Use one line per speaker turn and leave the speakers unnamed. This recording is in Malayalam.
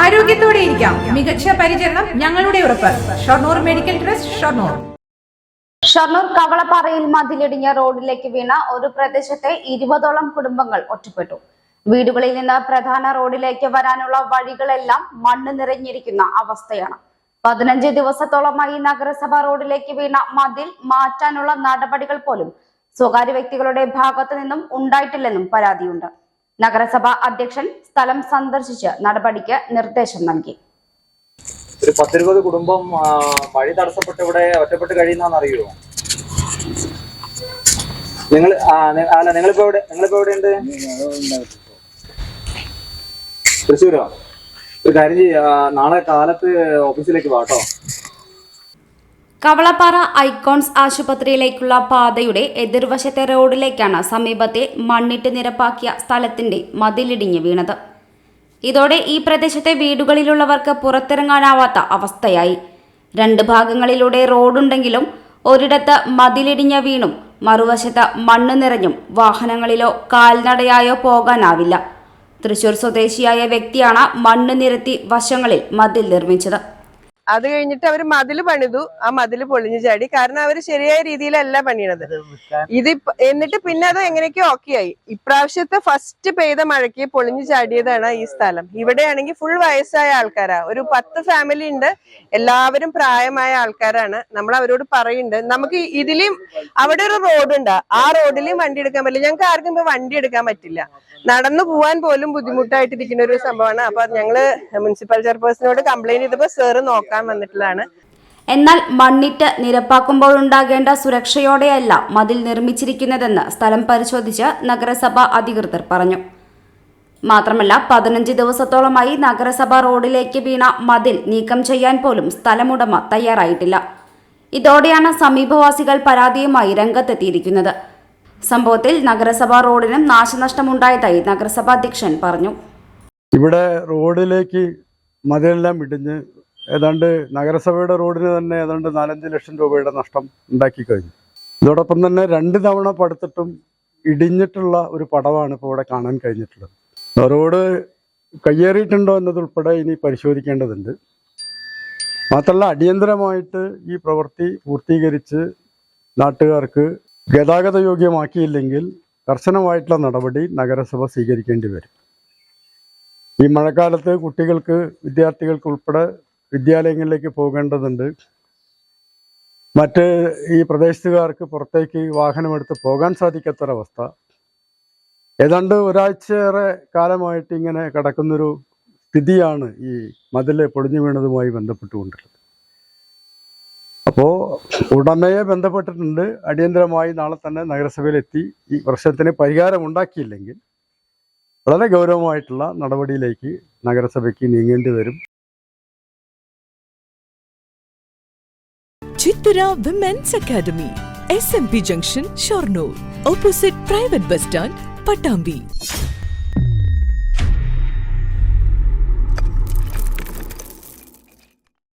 ആരോഗ്യത്തോടെ ഇരിക്കാം. മികച്ച പരിചരണം ഞങ്ങളുടെ ഉറപ്പ്. Shoranur medical trust Shoranur.
Shoranur കവളപ്പാറയിൽ മതിലിടിഞ്ഞ റോഡിലേക്ക് വീണ ഒരു പ്രദേശത്തെ ഇരുപതോളം കുടുംബങ്ങൾ ഒറ്റപ്പെട്ടു. വീടുകളിൽ നിന്ന് പ്രധാന റോഡിലേക്ക് വരാനുള്ള വഴികളെല്ലാം മണ്ണ് നിറഞ്ഞിരിക്കുന്ന അവസ്ഥയാണ്. പതിനഞ്ച് ദിവസത്തോളമായി നഗരസഭ റോഡിലേക്ക് വീണ മതിൽ മാറ്റാനുള്ള നടപടികൾ പോലും സ്വകാര്യ വ്യക്തികളുടെ ഭാഗത്തു നിന്നും ഉണ്ടായിട്ടില്ലെന്നും പരാതിയുണ്ട്. നഗരസഭ അധ്യക്ഷൻ സ്ഥലം സന്ദർശിച്ച് നടപടിക്ക് നിർദ്ദേശം നൽകി.
ഒരു പത്തിരുപത് കുടുംബം വഴി തടസ്സപ്പെട്ട് ഇവിടെ ഒറ്റപ്പെട്ട് കഴിയുന്ന അറിയുമോ നിങ്ങൾ അല്ല നിങ്ങളിപ്പോ എവിടെ നിങ്ങളിപ്പോ എവിടെയുണ്ട്? തൃശ്ശൂരോ? ഒരു കാര്യം നാളെ കാലത്ത് ഓഫീസിലേക്ക് വാട്ടോ
കവളപ്പാറ ഐക്കോൺസ് ആശുപത്രിയിലേക്കുള്ള പാതയുടെ എതിർവശത്തെ റോഡിലേക്കാണ് സമീപത്തെ മണ്ണിട്ട് നിരപ്പാക്കിയ സ്ഥലത്തിന്റെ മതിലിടിഞ്ഞ് വീണത്. ഇതോടെ ഈ പ്രദേശത്തെ വീടുകളിലുള്ളവർക്ക് പുറത്തിറങ്ങാനാവാത്ത അവസ്ഥയായി. രണ്ട് ഭാഗങ്ങളിലൂടെ റോഡുണ്ടെങ്കിലും ഒരിടത്ത് മതിലിടിഞ്ഞ വീണും മറുവശത്ത് മണ്ണ് നിറഞ്ഞും വാഹനങ്ങളിലോ കാൽനടയായോ പോകാനാവില്ല. തൃശൂർ സ്വദേശിയായ വ്യക്തിയാണ് മണ്ണ് നിരത്തി വശങ്ങളിൽ മതിൽ നിർമ്മിച്ചത്.
അത് കഴിഞ്ഞിട്ട് അവർ മതിൽ പണിതു. ആ മതിൽ പൊളിഞ്ഞു ചാടി. കാരണം അവർ ശരിയായ രീതിയിലല്ല പണിയണത്. ഇത് എന്നിട്ട് പിന്നെ അത് എങ്ങനെയൊക്കെയോ ഓക്കെ ആയി. ഇപ്രാവശ്യത്തെ ഫസ്റ്റ് പെയ്ത മഴയ്ക്ക് പൊളിഞ്ഞു ചാടിയതാണ് ഈ സ്ഥലം. ഇവിടെയാണെങ്കിൽ ഫുൾ വയസ്സായ ആൾക്കാരാ. ഒരു പത്ത് ഫാമിലി ഉണ്ട്. എല്ലാവരും പ്രായമായ ആൾക്കാരാണ്. നമ്മൾ അവരോട് പറയുന്നുണ്ട്. നമുക്ക് ഇതിലും അവിടെ ഒരു റോഡ് ഉണ്ട്. ആ റോഡിലും വണ്ടി എടുക്കാൻ പറ്റില്ല. ഞങ്ങൾക്ക് ആർക്കും ഇപ്പൊ വണ്ടി എടുക്കാൻ പറ്റില്ല. നടന്നു പോവാൻ പോലും ബുദ്ധിമുട്ടായിട്ടിരിക്കുന്ന ഒരു സംഭവമാണ്. അപ്പൊ ഞങ്ങൾ മുനിസിപ്പൽ ചെയർപേഴ്സണോട് കംപ്ലൈന്റ് ചെയ്തപ്പോ സാറ് നോക്കാൻ വന്നിട്ടുള്ളതാണ്.
എന്നാൽ മണ്ണിട്ട് നിരപ്പാക്കുമ്പോഴുണ്ടാകേണ്ട സുരക്ഷയോടെയല്ല മതിൽ നിർമ്മിച്ചിരിക്കുന്നതെന്ന് സ്ഥലം പരിശോധിച്ച് നഗരസഭ അധികൃതർ പറഞ്ഞു. മാത്രമല്ല പതിനഞ്ച് ദിവസത്തോളമായി നഗരസഭ റോഡിലേക്ക് വീണ മതിൽ നീക്കം ചെയ്യാൻ പോലും സ്ഥലമുടമ തയ്യാറായിട്ടില്ല. ഇതോടെയാണ് സമീപവാസികൾ പരാതിയുമായി രംഗത്തെത്തിയിരിക്കുന്നത്. സംഭവത്തിൽ നഗരസഭാ റോഡിനും നാശനഷ്ടമുണ്ടായതായി നഗരസഭാ അധ്യക്ഷൻ പറഞ്ഞു.
ഇവിടെ റോഡിലേക്ക് മതിലെല്ലാം ഇടിഞ്ഞ് ഏതാണ്ട് നഗരസഭയുടെ റോഡിന് തന്നെ ഏതാണ്ട് നാലഞ്ച് ലക്ഷം രൂപയുടെ നഷ്ടം ഉണ്ടാക്കി കഴിഞ്ഞു. ഇതോടൊപ്പം തന്നെ രണ്ട് തവണ പടുത്തിട്ടും ഇടിഞ്ഞിട്ടുള്ള ഒരു പടവാണ് ഇപ്പോൾ ഇവിടെ കാണാൻ കഴിഞ്ഞിട്ടുള്ളത്. റോഡ് കയ്യേറിയിട്ടുണ്ടോ എന്നതുൾപ്പെടെ ഇനി പരിശോധിക്കേണ്ടതുണ്ട്. മാത്രമല്ല അടിയന്തരമായിട്ട് ഈ പ്രവൃത്തി പൂർത്തീകരിച്ച് നാട്ടുകാർക്ക് ഗതാഗത യോഗ്യമാക്കിയില്ലെങ്കിൽ കർശനമായിട്ടുള്ള നടപടി നഗരസഭ സ്വീകരിക്കേണ്ടി വരും. ഈ മഴക്കാലത്ത് കുട്ടികൾക്ക് വിദ്യാർത്ഥികൾക്ക് ഉൾപ്പെടെ വിദ്യാലയങ്ങളിലേക്ക് പോകേണ്ടതുണ്ട്. മറ്റ് ഈ പ്രദേശത്തുകാർക്ക് പുറത്തേക്ക് വാഹനമെടുത്ത് പോകാൻ സാധിക്കാത്തൊരവസ്ഥ. ഏതാണ്ട് ഒരാഴ്ചയേറെ കാലമായിട്ട് ഇങ്ങനെ കിടക്കുന്നൊരു സ്ഥിതിയാണ് ഈ മതിൽ പൊളിഞ്ഞു വീണതുമായി ബന്ധപ്പെട്ടുകൊണ്ടുള്ളത് അപ്പോൾ ഉടമയെ ബന്ധപ്പെട്ടിട്ടുണ്ട്. അടിയന്തരമായി നാളെ തന്നെ നഗരസഭയിലെത്തി ഈ പ്രശ്നത്തിന് പരിഹാരം ഉണ്ടാക്കിയില്ലെങ്കിൽ വളരെ ഗൗരവമായിട്ടുള്ള നടപടിയിലേക്ക് നഗരസഭയ്ക്ക് നീങ്ങേണ്ടി വരും.
Chitpura Women's Academy, SMP Junction, Shornur, opposite Private Bus Stand, Patambi.